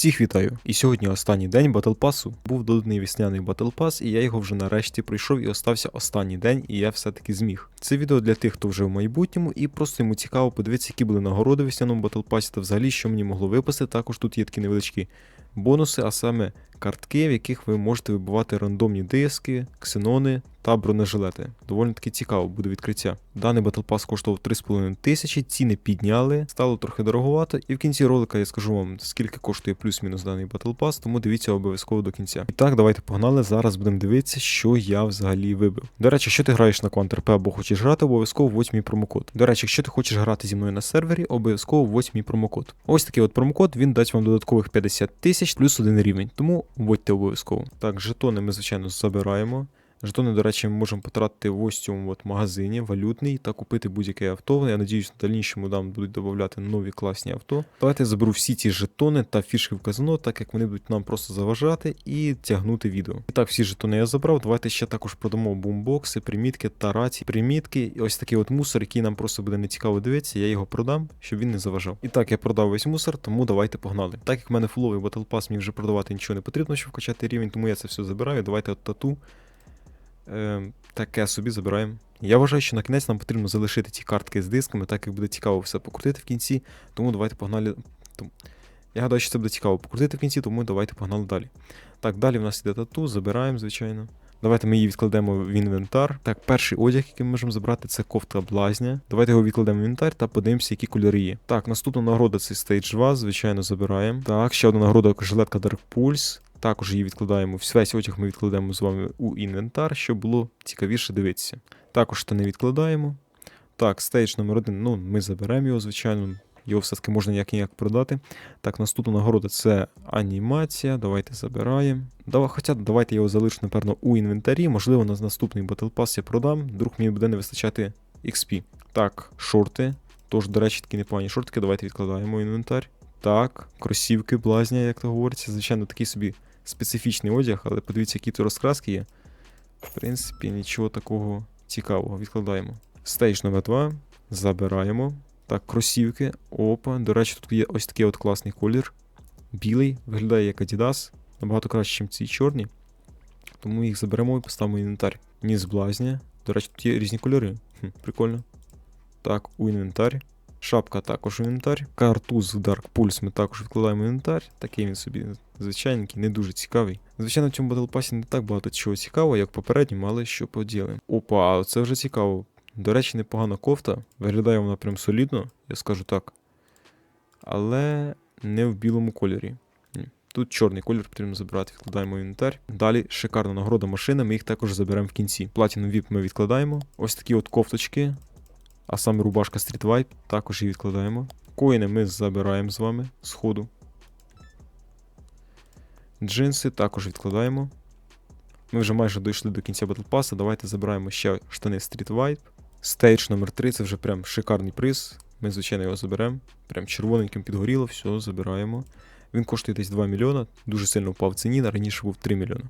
Всіх вітаю! І сьогодні останній день батлпасу. Був доданий вісняний батлпас, і я його вже нарешті пройшов і остався останній день, і я все-таки зміг. Це відео для тих, хто вже в майбутньому, і просто йому цікаво подивитися, які були нагороди в весняному батлпасі та взагалі, що мені могло випасти. Також тут є такі невеличкі бонуси, а саме картки, в яких ви можете вибивати рандомні диски, ксенони та бронежилети. Доволі таки цікаво буде відкриття. Даний Battle Pass коштував 3,5 тисячі, ціни підняли, стало трохи дороговато, і в кінці ролика я скажу вам, скільки коштує плюс-мінус даний Battle Pass, тому дивіться обов'язково до кінця. І так, давайте погнали. Зараз будемо дивитися, що я взагалі вибив. До речі, якщо ти граєш на Counter-P або хочеш грати, обов'язково вводь мій промокод. До речі, якщо ти хочеш грати зі мною на сервері, обов'язково вводь мій промокод. Ось такий от промокод, він дасть вам додаткових 50 тисяч плюс один рівень, тому вводьте обов'язково. Так, жетони ми, звичайно, забираємо. Жетони, до речі, ми можемо потратити в ось цьому от магазині валютний та купити будь-яке авто. Я надіюсь, в дальнішому нам будуть додавати нові класні авто. Давайте я заберу всі ці жетони та фішки в казино, так як вони будуть нам просто заважати і тягнути відео. І так, всі жетони я забрав. Давайте ще також продамо бумбокси, примітки та рації. Примітки, і ось такий от мусор, який нам просто буде нецікаво дивитися. Я його продам, щоб він не заважав. І так, я продав весь мусор, тому давайте погнали. Так як в мене фуловий Pass, мені вже продавати нічого не потрібно, щоб вкачати рівень, тому я це все забираю. Давайте от тату. Е, таке собі забираємо. Я вважаю, що на кінець нам потрібно залишити ці картки з дисками, так як буде цікаво все покрутити в кінці. Тому давайте погнали. Я гадаю, що це буде цікаво покрутити в кінці, тому давайте погнали далі. Так, далі в нас іде тату, забираємо, звичайно. Давайте ми її відкладемо в інвентар. Так, перший одяг, який ми можемо забрати, це кофта блазня. Давайте його відкладемо в інвентар та подивимося, які кольори є. Так, наступна нагорода це Stage 2, звичайно, забираємо. Так, ще одна нагорода жилетка Dark Pulse. Також її відкладаємо. Весь одяг ми відкладемо з вами у інвентар, щоб було цікавіше дивитися. Також штани відкладаємо. Так, стейдж номер один. Ну, ми заберемо його, звичайно. Його все-таки можна ніяк ніяк продати. Так, наступна нагорода це анімація. Давайте забираємо. Давай, хоча давайте його залишу, напевно, у інвентарі. Можливо, на наступний Battle Pass я продам. Вдруг мені буде не вистачати XP. Так, шорти. Тож, до речі, такі непогані шортики. Давайте відкладаємо інвентар. Так, кросівки, блазня, як то говориться. Звичайно, такий собі специфічний одяг, але подивіться, які тут розкраски є. В принципі, нічого такого цікавого. Відкладаємо. Стейдж номер 2. Забираємо. Так, кросівки. Опа. До речі, тут є ось такий от класний колір. Білий, виглядає як Adidas. Набагато краще, ніж ці чорні. Тому їх заберемо і поставимо в інвентар. Ніс блазня. До речі, тут є різні кольори. Хм, прикольно. Так, у інвентар. Шапка також у інвентар. Картуз Dark Pulse ми також відкладаємо в інвентар. Такий він собі звичайненький, не дуже цікавий. Звичайно, в цьому Pass не так багато чого цікавого, як в попередньому, але що поділимо. Опа, це вже цікаво. До речі, непогана кофта. Виглядає вона прям солідно, я скажу так. Але не в білому кольорі. Ні. Тут чорний колір потрібно забирати, відкладаємо в інвентар. Далі шикарна нагорода машини, ми їх також заберемо в кінці. Platinum VIP ми відкладаємо. Ось такі от кофточки. А саме рубашка Street Vibe, також її відкладаємо. Коїни ми забираємо з вами з ходу. Джинси також відкладаємо. Ми вже майже дійшли до кінця Pass. Давайте забираємо ще штани Street Vibe. Стейдж номер 3 це вже прям шикарний приз. Ми, звичайно, його заберемо. Прям червоненьким підгоріло, все, забираємо. Він коштує десь 2 мільйона, дуже сильно впав в ціні, раніше був 3 мільйони.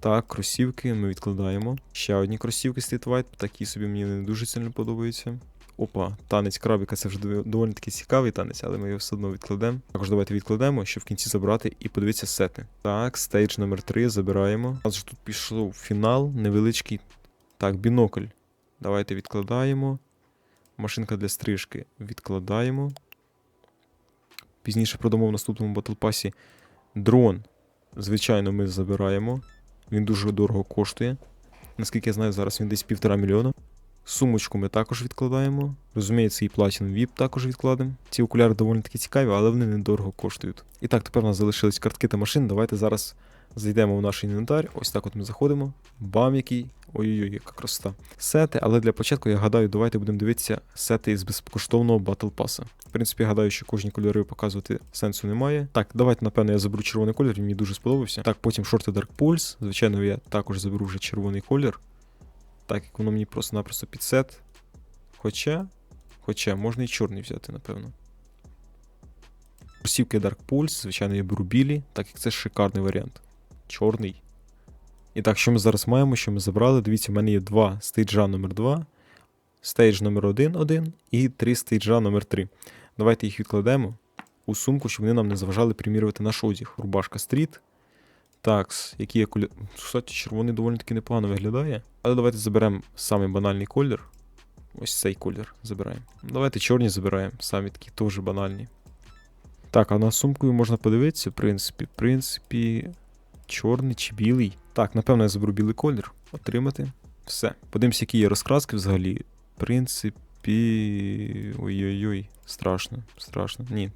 Так, кросівки ми відкладаємо. Ще одні кросівки Street White, такі собі мені не дуже сильно подобаються. Опа, танець крабіка це вже доволі таки цікавий танець, але ми його все одно відкладемо. Також давайте відкладемо, щоб в кінці забрати і подивитися сети. Так, стейдж номер 3 забираємо. У нас тут пішов фінал невеличкий. Так, бінокль. Давайте відкладаємо. Машинка для стрижки відкладаємо. Пізніше продамо в наступному Pass. Дрон. Звичайно, ми забираємо. Він дуже дорого коштує. Наскільки я знаю, зараз він десь півтора мільйона. Сумочку ми також відкладаємо. Розуміється, і Platinum VIP також відкладемо. Ці окуляри доволі таки цікаві, але вони недорого коштують. І так, тепер у нас залишились картки та машини. Давайте зараз зайдемо в наш інвентар. Ось так от ми заходимо. Бам, який. Ой-ой-ой, яка красота. Сети, але для початку я гадаю, давайте будемо дивитися сети із безкоштовного Battle Pass. В принципі, я гадаю, що кожні кольори показувати сенсу немає. Так, давайте, напевно, я заберу червоний колір, мені дуже сподобався. Так, потім шорти Dark Pulse. Звичайно, я також заберу вже червоний колір. Так як воно мені просто-напросто під сет. Хоча. Хоча, можна і чорний взяти, напевно. Кросівки Dark Pulse, звичайно, я беру білі, так як це шикарний варіант. Чорний. І так, що ми зараз маємо, що ми забрали? Дивіться, в мене є два стейджа номер 2 стейдж номер 1 1 і три стейджа номер 3 Давайте їх відкладемо. у сумку, щоб вони нам не заважали примірювати наш одяг. Рубашка стріт. Такс, які є кольори. Кстати, червоний доволі таки непогано виглядає. Але давайте заберемо самий банальний колір. Ось цей колір забираємо. Давайте чорні забираємо, самі такі теж банальні. Так, а на сумкою можна подивитися, в принципі. В принципі, чорний чи білий. Так, напевно, я заберу білий колір. Отримати. Все. Подивимося, які є розкраски взагалі. В принципі. Ой-ой-ой, страшно, страшно. Ні.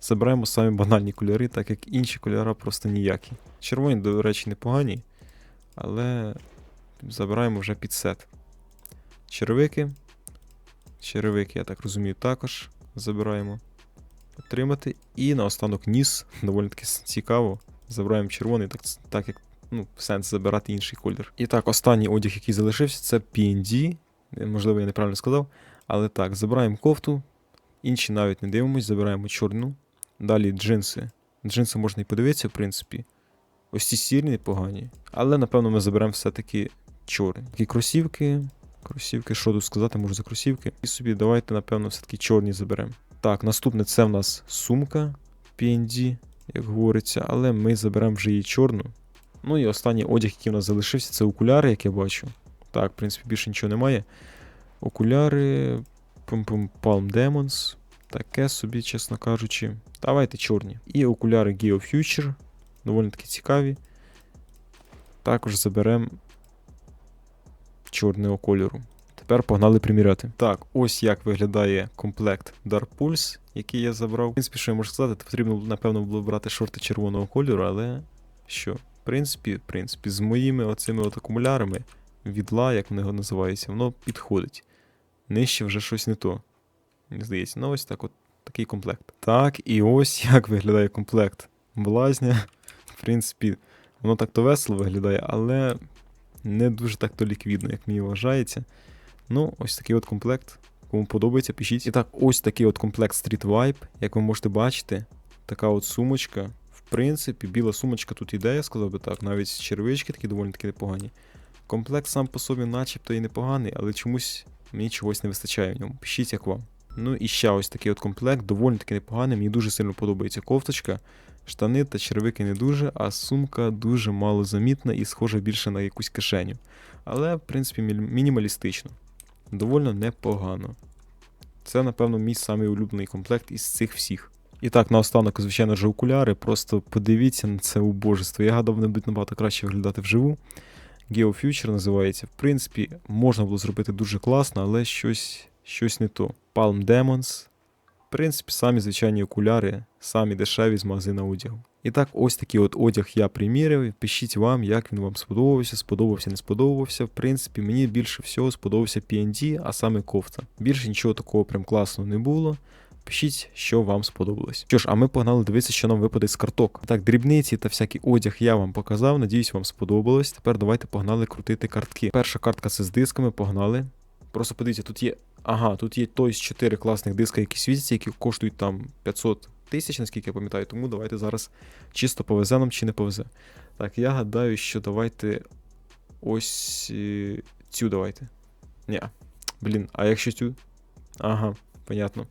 Забираємо самі банальні кольори, так як інші кольори просто ніякі. Червоні, до речі, непогані, але забираємо вже під сет. Черевики. Черевики, я так розумію, також забираємо. Отримати. І наостанок ніс. Доволі таки цікаво. Забираємо червоний, так, так як ну, сенс забирати інший колір. І так, останній одяг, який залишився, це PND. Е, Можливо, я неправильно сказав. Але так, забираємо кофту. Інші навіть не дивимось, забираємо чорну. Далі джинси. Джинси можна і подивитися, в принципі. Ось ці сірі непогані. Але, напевно, ми заберемо все-таки чорні. Такі кросівки. Кросівки, що тут сказати, можу за кросівки. І собі давайте, напевно, все-таки чорні заберемо. Так, наступне це в нас сумка PND, як говориться, але ми заберемо вже її чорну. Ну і останній одяг, який в нас залишився, це окуляри, як я бачу. Так, в принципі, більше нічого немає. Окуляри. Пум-пум Palm Demons. Таке собі, чесно кажучи. Давайте чорні. І окуляри Geo Future. Доволі таки цікаві. Також заберемо чорного кольору. Тепер погнали приміряти. Так, ось як виглядає комплект Dark Pulse, який я забрав. В принципі, що я можу сказати, потрібно, напевно, було брати шорти червоного кольору, але що? В принципі, в принципі, з моїми оцими от акумулярами відла, як вони його називаються, воно підходить. Нижче вже щось не то. Мені здається, ну ось так от такий комплект. Так, і ось як виглядає комплект блазня. В принципі, воно так-то весело виглядає, але не дуже так-то ліквідно, як мені вважається. Ну, ось такий от комплект. Кому подобається, пишіть. І так, ось такий от комплект Street Vibe. Як ви можете бачити, така от сумочка. В принципі, біла сумочка тут іде, я сказав би так, навіть червички такі доволі таки непогані. Комплект сам по собі, начебто, і непоганий, але чомусь мені чогось не вистачає в ньому. Пишіть, як вам. Ну і ще ось такий от комплект, доволі таки непоганий. Мені дуже сильно подобається кофточка. Штани та червики не дуже, а сумка дуже мало замітна і схожа більше на якусь кишеню. Але, в принципі, мінімалістично. Довольно непогано. Це, напевно, мій самий улюблений комплект із цих всіх. І так, наостанок, звичайно ж, окуляри. Просто подивіться на це убожество. Я гадав, вони будуть набагато краще виглядати вживу. Geo Future називається. В принципі, можна було зробити дуже класно, але щось, щось не то. Palm Demons. В принципі, самі звичайні окуляри, самі дешеві з магазина одягу. І так, ось такий от одяг я приміряв. Пишіть вам, як він вам сподобався, сподобався, не сподобався. В принципі, мені більше всього сподобався PND, а саме кофта. Більше нічого такого прям класного не було. Пишіть, що вам сподобалось. Що ж, а ми погнали дивитися, що нам випаде з карток. Так, дрібниці та всякий одяг я вам показав. Надіюсь, вам сподобалось. Тепер давайте погнали крутити картки. Перша картка це з дисками, погнали. Просто подивіться, тут є. Ага, тут є той з 4 класних диска, які світяться, які коштують там 500 тисяч, наскільки я пам'ятаю. Тому давайте зараз чисто повезе нам чи не повезе. Так, я гадаю, що давайте ось е, цю давайте. Ні. Блін, а якщо цю? Ага, понятно.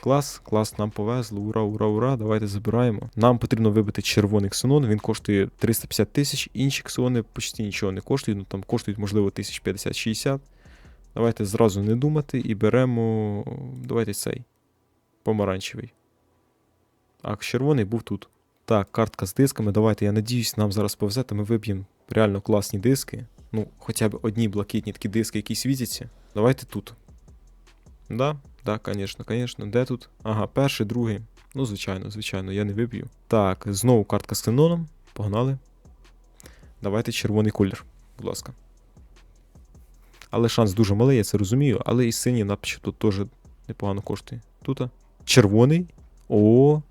Клас, клас, нам повезло. Ура, ура, ура. Давайте забираємо. Нам потрібно вибити червоний ксенон, він коштує 350 тисяч. Інші ксенони почти нічого не коштують, ну там коштують, можливо, 1050-60. Давайте зразу не думати і беремо. Давайте цей. Помаранчевий. А червоний був тут. Так, картка з дисками. Давайте, я надіюсь, нам зараз повезе, та ми виб'ємо реально класні диски. Ну, хоча б одні блакитні такі диски, які світяться. Давайте тут. Да, да, звісно, звісно. Де тут? Ага, перший, другий. Ну, звичайно, звичайно, я не виб'ю. Так, знову картка з ксеноном. Погнали. Давайте червоний колір, будь ласка. Але шанс дуже малий, я це розумію. Але і синій начебто теж непогано коштує. Тут. Червоний. О,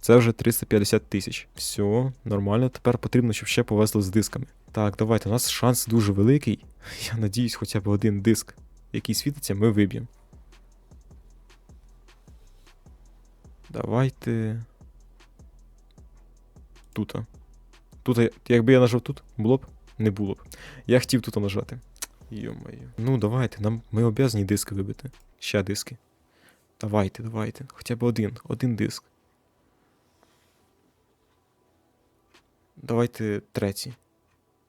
це вже 350 тисяч. Все, нормально. Тепер потрібно, щоб ще повезли з дисками. Так, давайте. У нас шанс дуже великий. Я надіюсь, хоча б один диск, який світиться, ми виб'ємо. Давайте. Тут. Тут, якби я нажав тут, було б? Не було б. Я хотів тут нажати. Йо-моє. Ну, давайте, нам ми обязані диски вибити. Ще диски. Давайте, давайте. Хоча б один. Один диск. Давайте третій.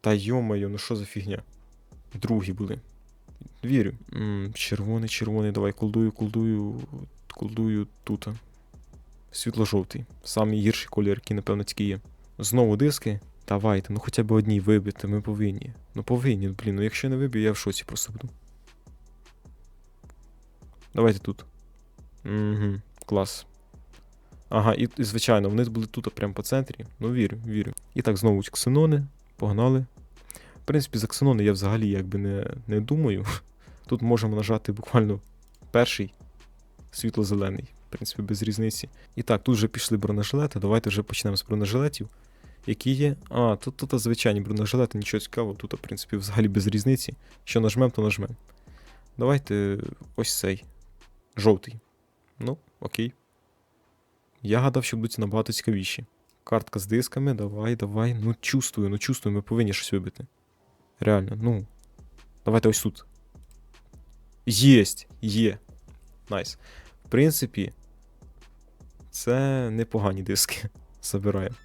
Та йомаю, ну що за фігня? Другі були. Вірю. червоний, червоний, давай колдую, колдую, колдую тут. Світло-жовтий. Самий гірший колір, який, напевно, тільки є. Знову диски. Давайте, ну хоча б одній вибити, ми повинні. Ну повинні, блін, ну якщо не виб'ю, я в шоці просто буду. Давайте тут. Угу, клас. Ага, і, і звичайно, вони були тут, прямо по центрі. Ну, вірю, вірю. І так, знову ксенони. Погнали. В принципі, за ксенони я взагалі якби не, не думаю. Тут можемо нажати буквально перший світло-зелений. В принципі, без різниці. І так, тут вже пішли бронежилети. Давайте вже почнемо з бронежилетів. Які є. А, тут, тут звичайні бронежилети, нічого цікавого, тут, в принципі, взагалі без різниці. Що нажмем, то нажмем. Давайте ось цей. Жовтий. Ну, окей. Я гадав, що будуть набагато цікавіші. Картка з дисками, давай, давай. Ну, чувствую, ну чувствую, ми повинні щось вибити. Реально, ну. Давайте ось тут. Єсть! Є. Найс. В принципі, це непогані диски. Забираємо.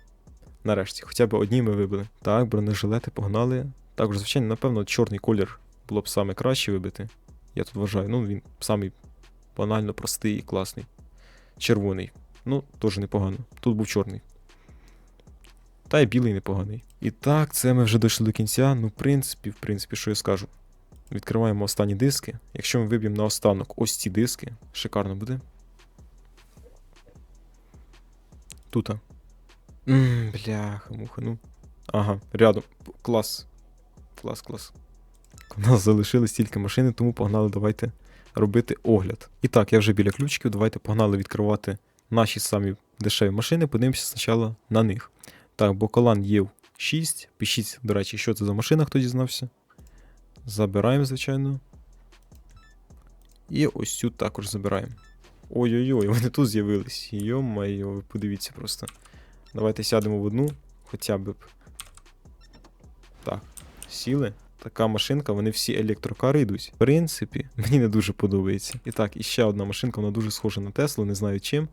Нарешті, хоча б одні ми вибили. Так, бронежилети погнали. Також, звичайно, напевно, чорний колір було б саме краще вибити. Я тут вважаю. Ну, він самий банально простий і класний. Червоний. Ну, теж непогано. Тут був чорний. Та й білий непоганий. І так, це ми вже дійшли до кінця. Ну, в принципі, в принципі, що я скажу. Відкриваємо останні диски. Якщо ми виб'ємо на останок ось ці диски, шикарно буде. Тута. Бляха, муха, ну. Ага, рядом. Клас. Клас, клас. У нас залишились тільки машини, тому погнали, давайте робити огляд. І так, я вже біля ключиків. Давайте погнали відкривати наші самі дешеві машини. Подивимося спочатку на них. Так, Бокалан Єв 6. Пишіть, до речі, що це за машина, хто дізнався. Забираємо, звичайно. І ось цю також забираємо. Ой-ой-ой, вони тут з'явились. Йо-майо, ви подивіться просто. Давайте сядемо в одну, хоча б. Так, сіли. Така машинка, вони всі електрокари йдуть. В принципі, мені не дуже подобається. І так, і ще одна машинка, вона дуже схожа на Теслу, не знаю чим.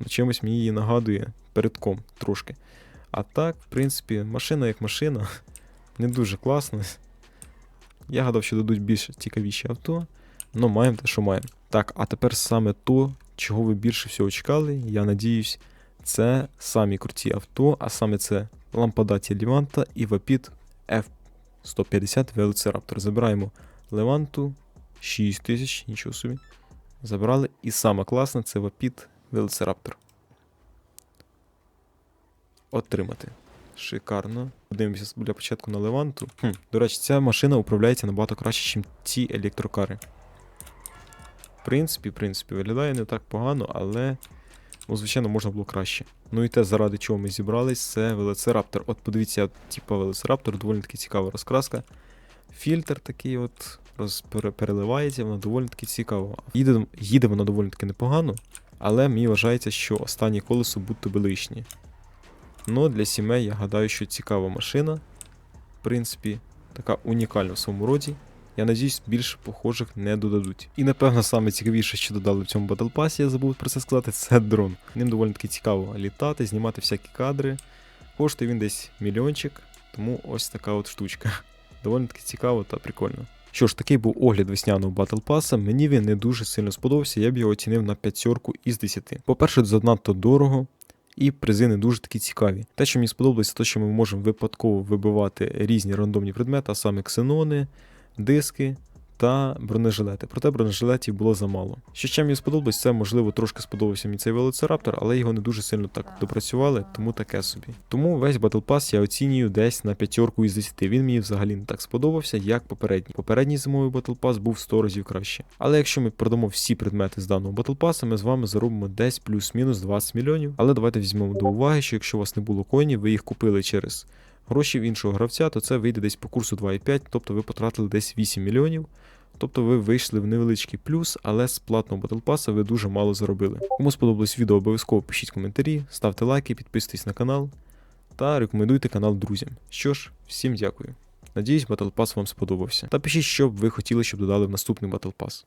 але чимось мені її нагадує передком трошки. А так, в принципі, машина як машина. Не дуже класна. Я гадав, що дадуть більш цікавіші авто. Ну, маємо те, що маємо. Так, а тепер саме то, чого ви більше всього чекали, я надіюсь, це самі круті авто, а саме це Лампадаті Ліванта і Вапід F150 Велоцираптор. Забираємо Леванту 6000, нічого собі. Забрали. І саме класне це Вапід Велоцираптор. Отримати. Шикарно. Подивимося для початку на Леванту. Хм, До речі, ця машина управляється набагато краще, ніж ці електрокари. В принципі, в принципі, виглядає не так погано, але, ну, звичайно, можна було краще. Ну і те, заради чого ми зібрались, це Велоцираптор. От подивіться, типа Велоцираптор, доволі таки цікава розкраска. Фільтр такий от переливається, воно доволі таки цікаво. Їде, їде воно доволі таки непогано, але мені вважається, що останнє колесо будто би лишнє. Ну, для сімей я гадаю, що цікава машина. В принципі, така унікальна в своєму роді. Я надіюсь, більше похожих не додадуть. І напевно саме цікавіше, що додали в цьому Pass, я забув про це сказати, це дрон. Ним доволі таки цікаво літати, знімати всякі кадри. Коштує він десь мільйончик, тому ось така от штучка. Доволі таки цікаво та прикольно. Що ж, такий був огляд весняного Battle Pass. Мені він не дуже сильно сподобався, я б його оцінив на п'ятерку із 10. По-перше, занадто дорого. І призи не дуже такі цікаві. Те, що мені сподобалося, те, що ми можемо випадково вибивати різні рандомні предмети, а саме ксенони, диски та бронежилети. Проте бронежилетів було замало. Що ще мені сподобалось, це можливо трошки сподобався мені цей велоцираптор, але його не дуже сильно так допрацювали, тому таке собі. Тому весь Battle Pass я оцінюю десь на п'ятерку із 10. Він мені взагалі не так сподобався, як попередній. Попередній зимовий Battle Pass був 100 разів краще. Але якщо ми продамо всі предмети з даного Battle Pass, ми з вами заробимо десь плюс-мінус 20 мільйонів. Але давайте візьмемо до уваги, що якщо у вас не було коїнів, ви їх купили через гроші в іншого гравця, то це вийде десь по курсу 2,5, тобто ви потратили десь 8 мільйонів. Тобто ви вийшли в невеличкий плюс, але з платного Pass ви дуже мало заробили. Кому сподобалось відео, обов'язково пишіть коментарі, ставте лайки, підписуйтесь на канал та рекомендуйте канал друзям. Що ж, всім дякую. Надіюсь, Pass вам сподобався. Та пишіть, що б ви хотіли, щоб додали в наступний Pass.